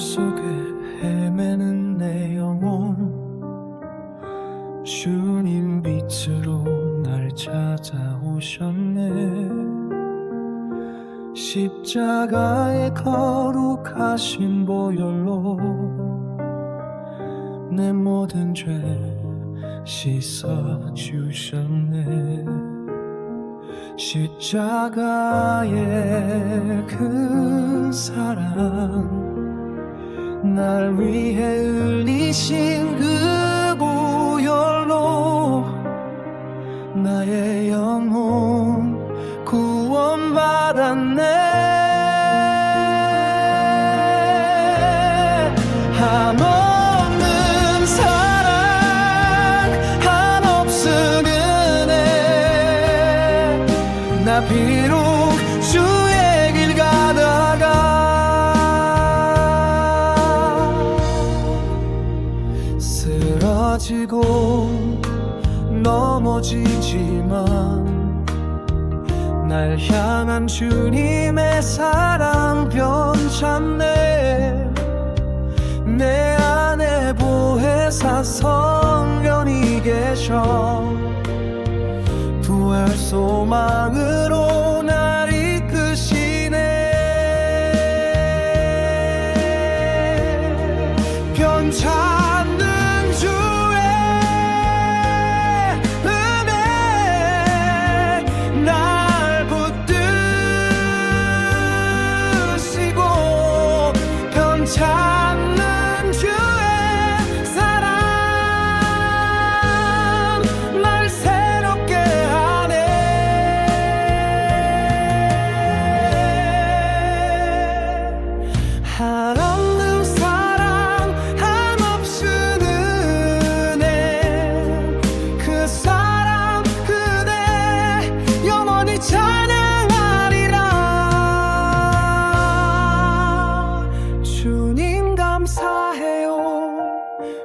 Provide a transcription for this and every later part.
속에 헤매는 내 영혼. 주님 빛으로 날 찾아오셨네. 십자가의 거룩하신 보혈로 내 모든 죄 씻어주셨네. 십자가의 그 사랑 날 위해 흘리신 그 보혈로 나의 영혼 구원받았네. 비록 주 쓰러지고 넘어지지만 날 향한 주님의 사랑 변찮네 내 안에 보혜사 성령이 계셔. 부활 소망으 변찮는 주의 사랑 날 새롭게 하네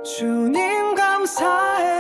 주님 감사해.